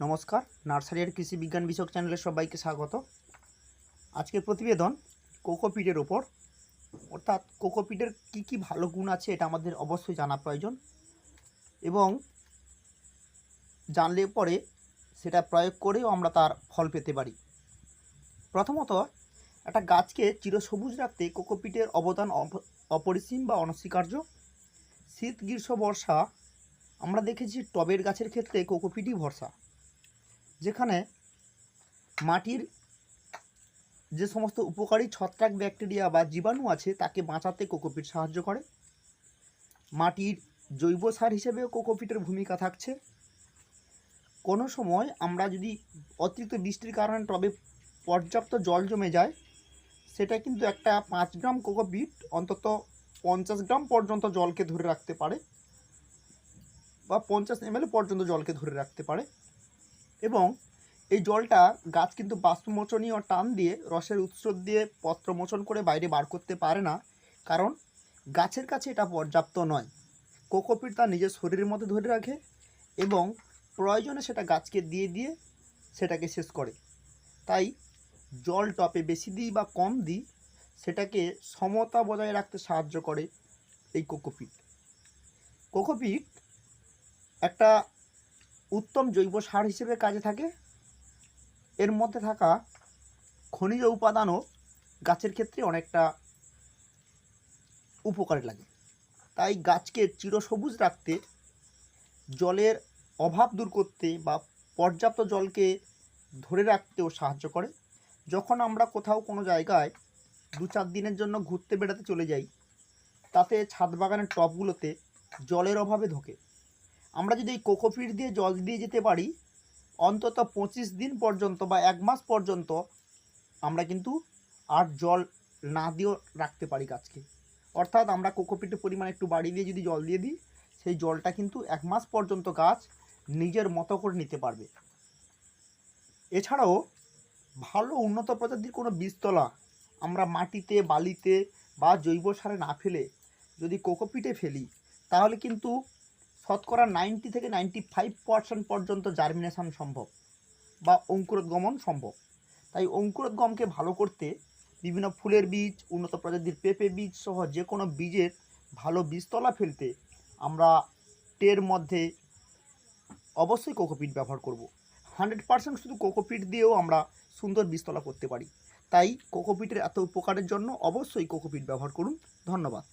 নমস্কার নার্সারি আর কৃষি বিজ্ঞান বিষয়ক চ্যানেলে সবাইকে স্বাগত। আজকের প্রতিবেদন কোকোপিটের ওপর। অর্থাৎ কোকোপিটের কী কী ভালো গুণ আছে এটা আমাদের অবশ্যই জানা প্রয়োজন। এবং জানলে পরে সেটা প্রয়োগ করেও আমরা তার ফল পেতে পারি। প্রথমত, একটা গাছকে চিরসবুজ রাখতে কোকোপিটের অবদান অপ- অপরিসীম বা অনস্বীকার্য। শীত, গ্রীষ্ম, বর্ষা, আমরা দেখেছি টবের গাছের ক্ষেত্রে কোকোপিটই ভরসা। যেখানে মাটির যে সমস্ত উপকারী ছত্রাক ব্যাকটেরিয়া বা জীবাণু আছে, তাকে বাঁচাতে কোকোপিট সাহায্য করে। মাটির জৈব সার হিসেবেও কোকোপিটের ভূমিকা থাকছে। কোনো সময় আমরা যদি অতিরিক্ত বৃষ্টির কারণে টবে পর্যাপ্ত জল জমে যায়, সেটা কিন্তু একটা পাঁচ গ্রাম কোকোপিট অন্তত পঞ্চাশ গ্রাম পর্যন্ত জলকে ধরে রাখতে পারে বা পঞ্চাশ এমএল পর্যন্ত জলকে ধরে রাখতে পারে। এবং এই জলটা গাছ কিন্তু বাষ্পমোচনীয় টান দিয়ে, রসের উৎস দিয়ে পত্রমোচন করে বাইরে বার করতে পারে না। কারণ গাছের কাছে এটা পর্যাপ্ত নয়। কোকোপিট তার নিজের শরীরের মধ্যে ধরে রাখে এবং প্রয়োজনে সেটা গাছকে দিয়ে দিয়ে সেটাকে শেষ করে। তাই জল টপে বেশি দিই বা কম দিই, সেটাকে সমতা বজায় রাখতে সাহায্য করে এই কোকোপিট। কোকোপিট একটা উত্তম জৈব সার হিসেবে কাজে থাকে। এর মধ্যে থাকা খনিজ উপাদানও গাছের ক্ষেত্রে অনেকটা উপকারে লাগে। তাই গাছকে চিরসবুজ রাখতে, জলের অভাব দূর করতে বা পর্যাপ্ত জলকে ধরে রাখতেও সাহায্য করে। যখন আমরা কোথাও কোনো জায়গায় দু চার দিনের জন্য ঘুরতে বেড়াতে চলে যাই, তাতে ছাদ বাগানের টবগুলোতে জলের অভাবে ধোকে আমরা যদি এই কোকোপিট দিয়ে জল দিয়ে যেতে পারি, অন্তত পঁচিশ দিন পর্যন্ত বা এক মাস পর্যন্ত আমরা কিন্তু আর জল না দিয়েও রাখতে পারি গাছকে। অর্থাৎ আমরা কোকোপিটের পরিমাণ একটু বাড়িয়ে দিয়ে যদি জল দিয়ে দিই, সেই জলটা কিন্তু এক মাস পর্যন্ত গাছ নিজের মতো করে নিতে পারবে। এছাড়াও ভালো উন্নত প্রজাতির কোনো বীজতলা আমরা মাটিতে, বালিতে বা জৈব সারে না ফেলে যদি কোকোপিটে ফেলি, তাহলে কিন্তু শতকরা নাইনটি থেকে নাইনটি ফাইভ পার্সেন্ট পর্যন্ত জার্মিনেশন সম্ভব বা অঙ্কুরোদ্গমন সম্ভব। তাই অঙ্কুরোদ্গমকে ভালো করতে বিভিন্ন ফুলের বীজ, উন্নত প্রজাতির পেঁপে বীজ সহ যে কোনো বীজের ভালো বীজতলা ফেলতে আমরা টের মধ্যে অবশ্যই কোকোপিট ব্যবহার করব। হান্ড্রেড পার্সেন্ট শুধু কোকোপিট দিয়েও আমরা সুন্দর বীজতলা করতে পারি। তাই কোকোপিটের এত উপকারের জন্য অবশ্যই কোকোপিট ব্যবহার করুন। ধন্যবাদ।